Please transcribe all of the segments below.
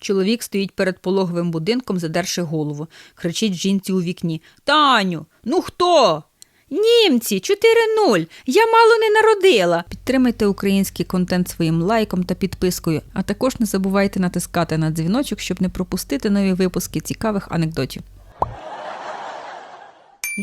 Чоловік стоїть перед пологовим будинком, задерши голову. Кричить жінці у вікні Таню, ну хто? Німці, 4-0. Я мало не народила. Підтримайте український контент своїм лайком та підпискою, а також не забувайте натискати на дзвіночок, щоб не пропустити нові випуски цікавих анекдотів.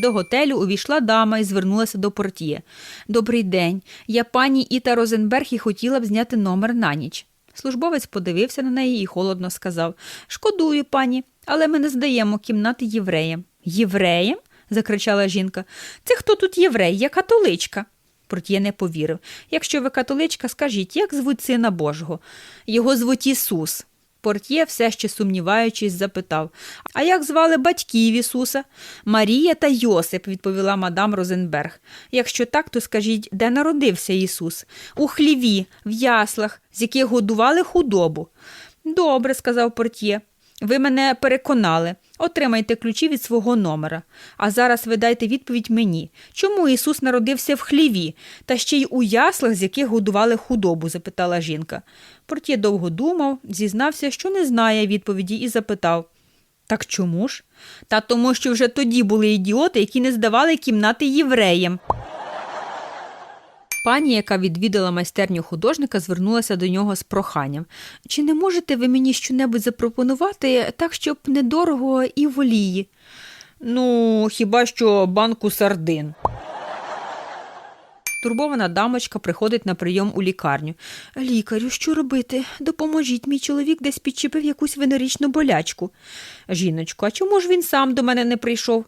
До готелю увійшла дама і звернулася до портьє. Добрий день. Я пані Іта Розенберг і хотіла б зняти номер на ніч. Службовець подивився на неї і холодно сказав Шкодую, пані, але ми не здаємо кімнати євреям. Євреям? закричала жінка. Це хто тут єврей? Я католичка. Портьє не повірив. Якщо ви католичка, скажіть, як звуть сина Божого? Його звуть Ісус. Портьє, все ще сумніваючись, запитав А як звали батьків Ісуса? Марія та Йосип, відповіла мадам Розенберг. Якщо так, то скажіть, де народився Ісус? У хліві, в яслах, з яких годували худобу. Добре, сказав портьє. Ви мене переконали. Отримайте ключі від свого номера. А зараз ви дайте відповідь мені. Чому Ісус народився в хліві, та ще й у яслах, з яких годували худобу? запитала жінка. Портє довго думав, зізнався, що не знає відповіді, і запитав. Так чому ж? Та тому, що вже тоді були ідіоти, які не здавали кімнати євреям. Пані, яка відвідала майстерню художника, звернулася до нього з проханням. Чи не можете ви мені щонебудь запропонувати так, щоб недорого і в олії? Ну, хіба що банку сардин. Турбована дамочка приходить на прийом у лікарню. Лікарю, що робити? Допоможіть, мій чоловік десь підчепив якусь венеричну болячку. Жіночко, а чому ж він сам до мене не прийшов?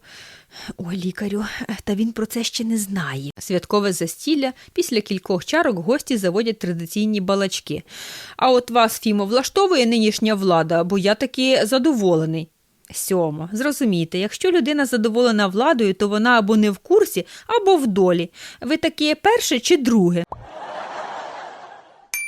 Ой, лікарю, та він про це ще не знає. Святкове застілля після кількох чарок гості заводять традиційні балачки. А от вас, Фімо, влаштовує нинішня влада, бо я таки задоволений. Сьомо, зрозумійте, якщо людина задоволена владою, то вона або не в курсі, або в долі. Ви таке перше чи друге?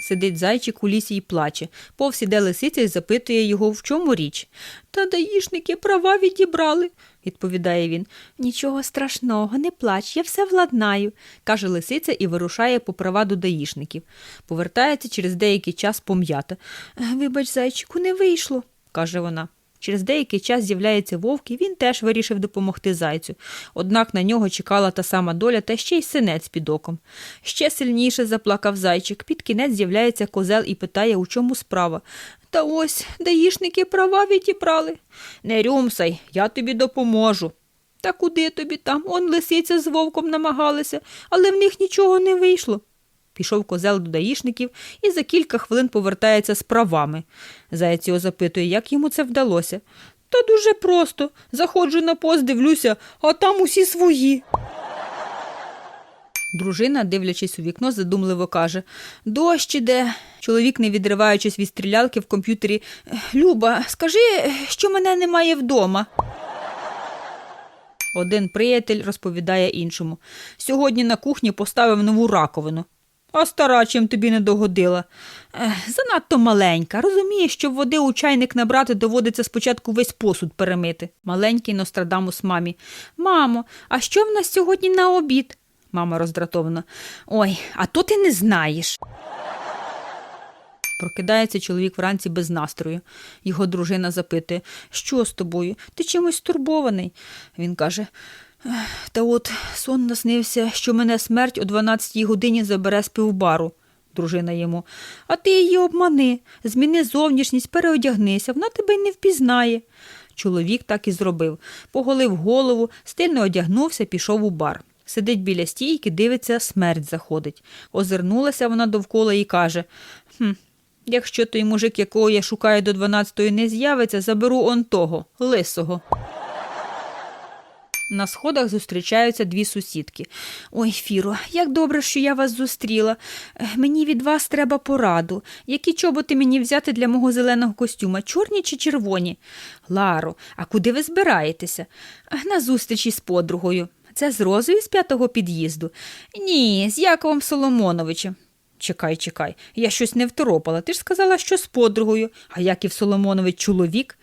Сидить зайчик у лісі і плаче. Повз іде лисиця і запитує його, в чому річ. Та даїшники права відібрали, відповідає він. Нічого страшного, не плач, я все владнаю, каже лисиця і вирушає по права до даїшників. Повертається через деякий час пом'ята. Вибач, зайчику, не вийшло, каже вона. Через деякий час з'являється вовк, і він теж вирішив допомогти зайцю. Однак на нього чекала та сама доля та ще й синець під оком. Ще сильніше заплакав зайчик. Під кінець з'являється козел і питає, у чому справа. Та ось даїшники права відібрали. Не рюмсай, я тобі допоможу. Та куди тобі там? Он лисиця з вовком намагалися, але в них нічого не вийшло. Пішов козел до даїшників і за кілька хвилин повертається з правами. Заєць його запитує, як йому це вдалося. Та дуже просто. Заходжу на пост, дивлюся, а там усі свої. Дружина, дивлячись у вікно, задумливо каже Дощ іде. Чоловік, не відриваючись від стрілялки в комп'ютері. Люба, скажи, що мене немає вдома. Один приятель розповідає іншому. Сьогодні на кухні поставив нову раковину. А стара чим тобі не догодила. Ех, занадто маленька. Розумієш, щоб води у чайник набрати, доводиться спочатку весь посуд перемити. Маленький Нострадамус мамі. Мамо, а що в нас сьогодні на обід? Мама роздратована. Ой, а то ти не знаєш. Прокидається чоловік вранці без настрою. Його дружина запитує, що з тобою? Ти чимось стурбований? Він каже. «Ех, Та от сон наснився, що мене смерть о 12-й годині забере з пивбару. Дружина йому. А ти її обмани, зміни зовнішність, переодягнися, вона тебе й не впізнає. Чоловік так і зробив. Поголив голову, стильно одягнувся, пішов у бар. Сидить біля стійки, дивиться, смерть заходить. Озирнулася вона довкола і каже Хм, якщо той мужик, якого я шукаю до 12-ї, не з'явиться, заберу он того, лисого. На сходах зустрічаються дві сусідки. Ой, Фіро, як добре, що я вас зустріла. Е, Мені від вас треба пораду. Які чоботи мені взяти для мого зеленого костюма, чорні чи червоні? Ларо, а куди ви збираєтеся? «Е, На зустрічі з подругою. Це з розою з п'ятого під'їзду? Ні, з Яковом Соломоновичем. Чекай, чекай, я щось не второпала. Ти ж сказала, що з подругою, а Яків Соломонович чоловік.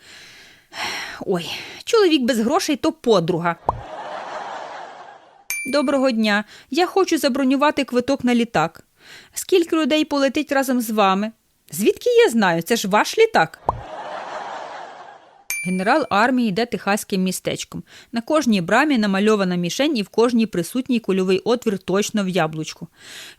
Ой, чоловік без грошей то подруга. Доброго дня. Я хочу забронювати квиток на літак. Скільки людей полетить разом з вами? Звідки я знаю? Це ж ваш літак. Генерал армії йде техаським містечком. На кожній брамі намальована мішень і в кожній присутній кульовий отвір точно в яблучку.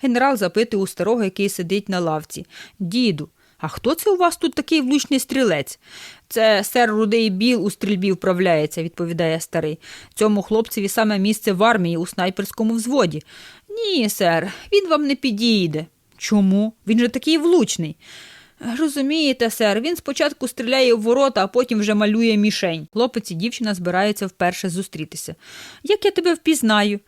Генерал запитує у старого, який сидить на лавці. Діду, а хто це у вас тут такий влучний стрілець? Це сер Рудий Біл у стрільбі вправляється, відповідає старий. Цьому хлопцеві саме місце в армії у снайперському взводі. Ні, сер, він вам не підійде. Чому? Він же такий влучний. Розумієте, сер, він спочатку стріляє в ворота, а потім вже малює мішень. Хлопець і дівчина збираються вперше зустрітися. Як я тебе впізнаю?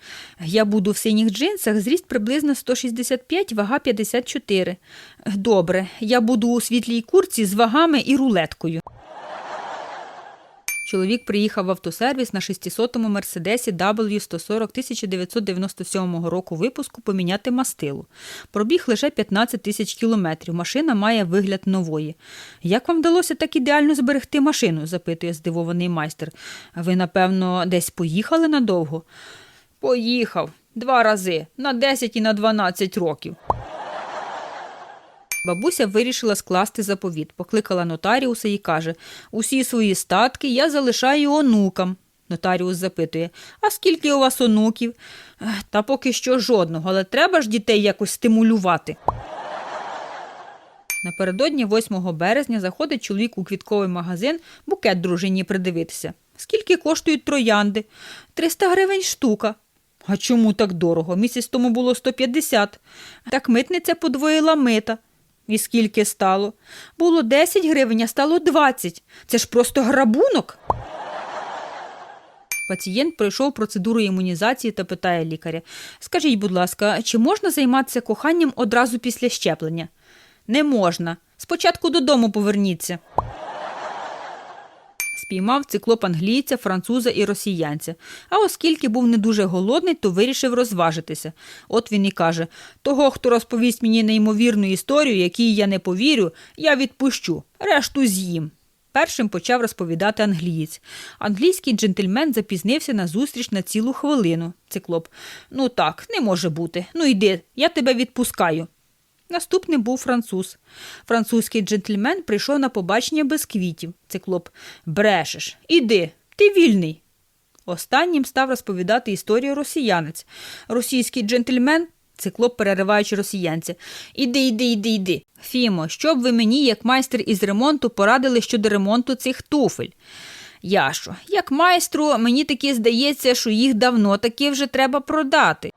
Я буду в синіх джинсах, зріст приблизно 165, вага 54. Добре, я буду у світлій курці з вагами і рулеткою. Чоловік приїхав в автосервіс на 600-му Мерседесі W140 1997 року випуску поміняти мастилу. Пробіг лише 15 тисяч кілометрів. Машина має вигляд нової. Як вам вдалося так ідеально зберегти машину? запитує здивований майстер. Ви, напевно, десь поїхали надовго? Поїхав. Два рази на 10 і на 12 років. Бабуся вирішила скласти заповіт, покликала нотаріуса і каже: Усі свої статки я залишаю онукам. Нотаріус запитує: А скільки у вас онуків? Та поки що жодного, але треба ж дітей якось стимулювати. Напередодні 8 березня заходить чоловік у квітковий магазин букет дружині придивитися. Скільки коштують троянди? 300 гривень штука. А чому так дорого? Місяць тому було 150. Так митниця подвоїла мита. І скільки стало? Було 10 гривень, а стало 20. Це ж просто грабунок. Пацієнт пройшов процедуру імунізації та питає лікаря: Скажіть, будь ласка, чи можна займатися коханням одразу після щеплення? Не можна. Спочатку додому поверніться. Спіймав циклоп англійця, француза і росіянця. А оскільки був не дуже голодний, то вирішив розважитися. От він і каже: того, хто розповість мені неймовірну історію, якій я не повірю, я відпущу, решту з'їм. Першим почав розповідати англієць. Англійський джентльмен запізнився на зустріч на цілу хвилину. Циклоп. Ну так, не може бути. Ну йди, я тебе відпускаю. Наступним був француз. Французький джентльмен прийшов на побачення без квітів. Циклоп. Брешеш, іди, ти вільний. Останнім став розповідати історію росіянець. Російський джентльмен, циклоп, перериваючи росіянця. Іди, іди, іди, іди. Фімо, що б ви мені, як майстер із ремонту, порадили щодо ремонту цих туфель? Яшо, як майстру, мені таки здається, що їх давно таки вже треба продати.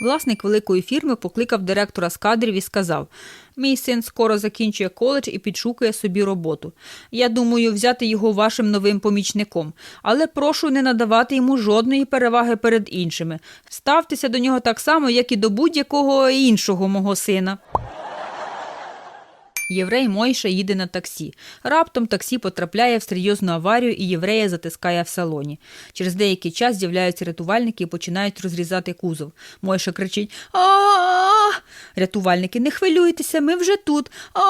Власник великої фірми покликав директора з кадрів і сказав: Мій син скоро закінчує коледж і підшукує собі роботу. Я думаю взяти його вашим новим помічником, але прошу не надавати йому жодної переваги перед іншими. Ставтеся до нього так само, як і до будь-якого іншого мого сина. Єврей Мойша їде на таксі. Раптом таксі потрапляє в серйозну аварію і єврея затискає в салоні. Через деякий час з'являються рятувальники і починають розрізати кузов. Мойша кричить а Рятувальники, не хвилюйтеся, ми вже тут. а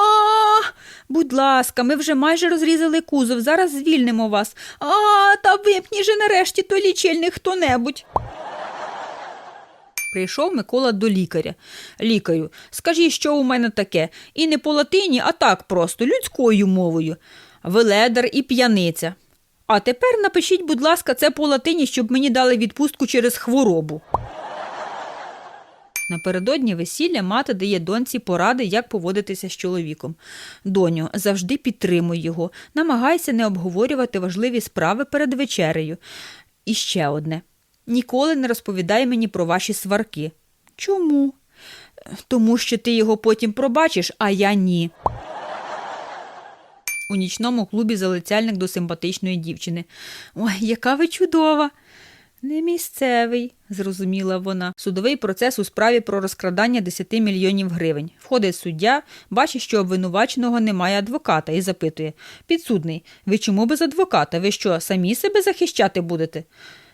Будь ласка, ми вже майже розрізали кузов, зараз звільнимо вас. А, та вимкні же нарешті той лічильник хто-небудь. Прийшов Микола до лікаря. Лікарю, скажіть, що у мене таке? І не по латині, а так просто, людською мовою. Веледар і п'яниця. А тепер напишіть, будь ласка, це по латині, щоб мені дали відпустку через хворобу. Напередодні весілля мати дає доньці поради, як поводитися з чоловіком. Доню, завжди підтримуй його, намагайся не обговорювати важливі справи перед вечерею. І ще одне. Ніколи не розповідай мені про ваші сварки. Чому? Тому що ти його потім пробачиш, а я ні. У нічному клубі залицяльник до симпатичної дівчини. Ой, яка ви чудова. Не місцевий, зрозуміла вона. Судовий процес у справі про розкрадання 10 мільйонів гривень. Входить суддя, бачить, що обвинуваченого немає адвоката, і запитує Підсудний, ви чому без адвоката? Ви що, самі себе захищати будете?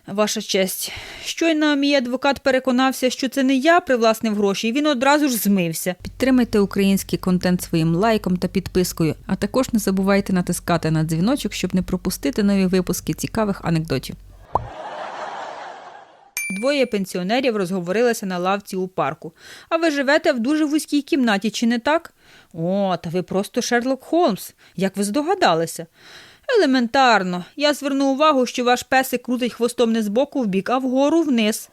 Ваша честь, щойно мій адвокат переконався, що це не я привласнив гроші, і він одразу ж змився. Підтримайте український контент своїм лайком та підпискою, а також не забувайте натискати на дзвіночок, щоб не пропустити нові випуски цікавих анекдотів. Двоє пенсіонерів розговорилися на лавці у парку. А ви живете в дуже вузькій кімнаті, чи не так? О, та ви просто Шерлок Холмс. Як ви здогадалися? Елементарно. Я зверну увагу, що ваш песик крутить хвостом не збоку в бік, а вгору вниз.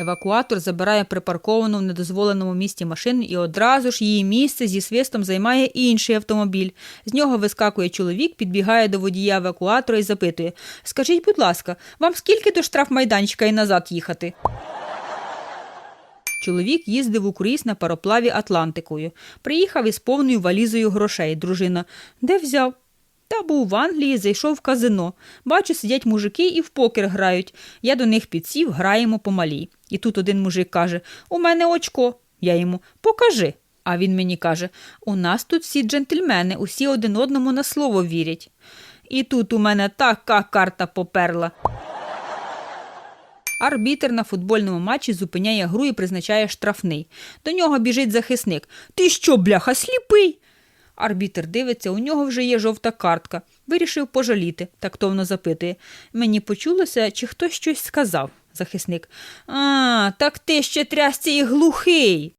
Евакуатор забирає припарковану в недозволеному місці машину і одразу ж її місце зі свистом займає інший автомобіль. З нього вискакує чоловік, підбігає до водія евакуатора і запитує: Скажіть, будь ласка, вам скільки до штрафмайданчика і назад їхати? Чоловік їздив у круїз на пароплаві Атлантикою. Приїхав із повною валізою грошей. Дружина. Де взяв? Та був в Англії, зайшов в казино. Бачу, сидять мужики і в покер грають. Я до них підсів, граємо помалі. І тут один мужик каже: У мене очко. Я йому покажи. А він мені каже: У нас тут всі джентльмени, усі один одному на слово вірять. І тут у мене така карта поперла. Арбітер на футбольному матчі зупиняє гру і призначає штрафний. До нього біжить захисник. Ти що, бляха, сліпий? Арбітер дивиться, у нього вже є жовта картка. Вирішив пожаліти, тактовно запитує. Мені почулося, чи хтось щось сказав. Захисник. А, так ти ще трясся і глухий.